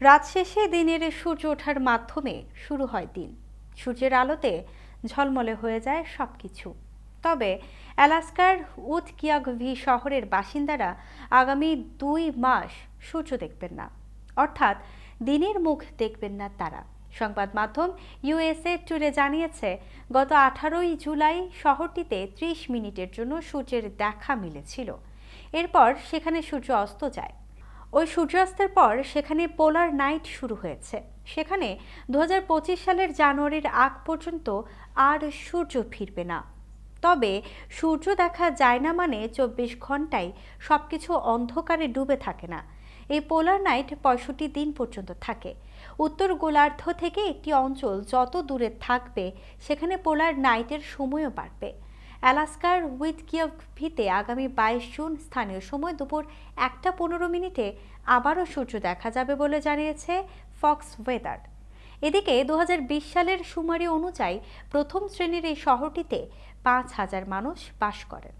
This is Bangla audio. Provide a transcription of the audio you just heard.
রাত শেষে দিনের সূর্য ওঠার মাধ্যমে শুরু হয় দিন। সূর্যের আলোতে ঝলমলে হয়ে যায় সব কিছু তবে অ্যালাস্কার উথকিয়াগভি শহরের বাসিন্দারা আগামী দুই মাস সূর্য দেখবেন না। অর্থাৎ দিনের মুখ দেখবেন না তারা। সংবাদ মাধ্যম ইউএসএ টুডে জানিয়েছে, গত আঠারোই জুলাই শহরটিতে ত্রিশ মিনিটের জন্য সূর্যের দেখা মিলেছিল। এরপর সেখানে সূর্য অস্ত যায়। ওই সূর্যাস্তের পর সেখানে পোলার নাইট শুরু হয়েছে। সেখানে দু হাজার পঁচিশ সালের জানুয়ারির আগ পর্যন্ত আর সূর্য ফিরবে না। তবে সূর্য দেখা যায় না মানে চব্বিশ ঘন্টায় সব কিছু অন্ধকারে ডুবে থাকে না। এই পোলার নাইট পঁয়ষট্টি দিন পর্যন্ত থাকে। উত্তর গোলার্ধ থেকে একটি অঞ্চল যত দূরে থাকবে, সেখানে পোলার নাইটের সময়ও বাড়বে। অ্যালাস্কার উইথ উইথকিয়ভিতে আগামী বাইশ জুন স্থানীয় সময় দুপুর একটা পনেরো মিনিটে আবারও সূর্য দেখা যাবে বলে জানিয়েছে ফক্স ওয়েদার। এদিকে দু হাজার বিশ সালের সুমারি অনুযায়ী প্রথম শ্রেণির এই শহরটিতে পাঁচ হাজার মানুষ বাস করেন।